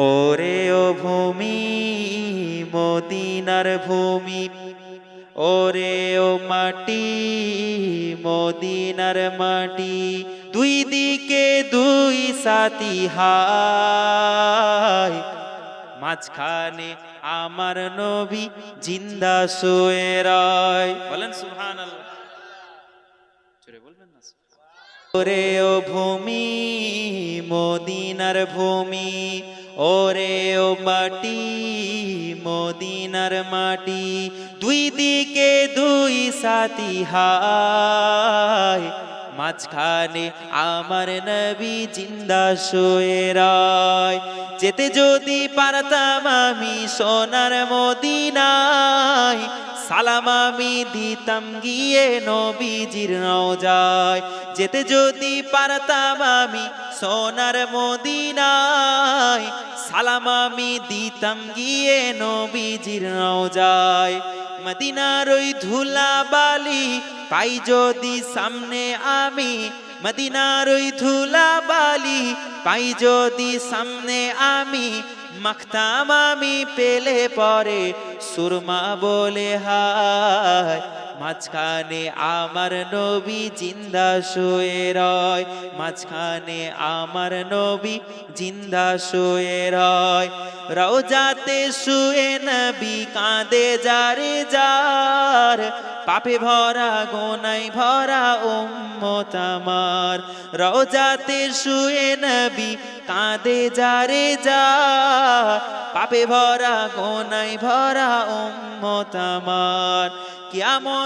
ওরে ও ভূমি, মদিনার ভূমি, ওরে ও মাটি, মদিনার মাটি, দুই দিকে দুই সাথী হায়। মাঝখানে আমার নবী জিন্দা শুয়ে রয়। বলেন সুহান ওরে ও ভূমি, মদিনার ভূমি ওরে ও মাটি, মদিনার মাটি, দুই দিকে দুই সাথী হায়। মাঝখানে আমার নবী জিন্দা শোয়ে রায়। যেতে যদি পারতাম আমি সোনার মদিনায় সালাম আমি দিতাম গিয়ে নবীজির যায় যেতে যদি পারতাম আমি সোনার মদিনায়। সালাম আমি দিতাম গিয়ে নবীজির যায় মদিনার ওই ধুলা বালি পাই যদি সামনে আমি। মদিনার ওই ধুলা বালি পাই যদি সামনে আমি। মাখতাম আমি পেলে পরে সুরমা বলে হায় মাঝখানে আমার নবী জিন্দা শুয়ে রয়, মাঝখানে আমার নবী জিন্দা শুয়ে রয়। রওজাতে শুয়ে নবী কাঁদে যারে যার, পাপে ভরা গোনাই ভরা উম্মত আমার। রওজাতে শুয়ে নবী কাঁদে যারে যা পাপে ভরা গোনাই ভরা উম্মত আমার।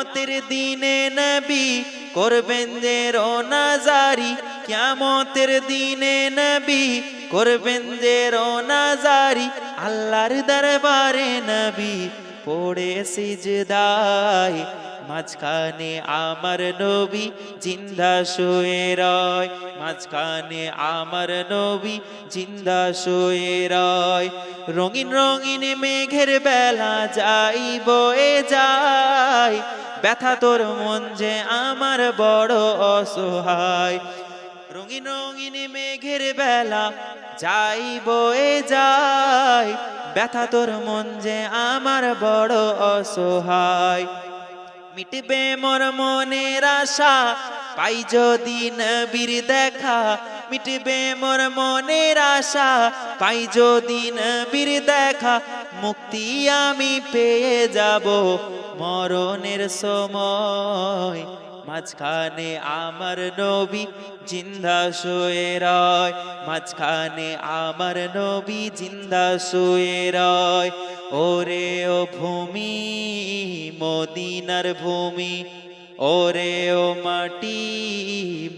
কিয়ামতের দিনে নবী করবেন যে রোনাজারি কিয়ামতের দিনে নবী করবেন যে রোনাজারি আল্লাহর দরবারে নবী পড়ে সিজদায়। মাঝখানে আমার নবী জিন্দা শুয়ে রয়। মাঝখানে আমার নবী জিন্দা শুয়ে রয়। রঙিন রঙিন মেঘের বেলা যাই বয়ে যায়। ব্যথা তোর মন যে আমার বড় অসহায়। রঙিন রঙিন মেঘের বেলা যাই বয়ে যাই, ব্যথা তোর মন যে আমার বড় অসহায়। মিটবে মর মনের আশা পাই যদি নবীর দেখা, মিটবে মোর মনের আশা। পাই যদি নবীর দেখা, মুক্তি আমি পেয়ে যাব। মরণের সময় মাঝখানে আমার নবী জিন্দা শুয়ে রয়। মাঝখানে আমার নবী জিন্দা শুয়ে রয়। ওরে ও ভূমি, মদিনার ভূমি ওরে ও মাটি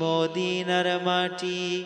মদিনার মাটি।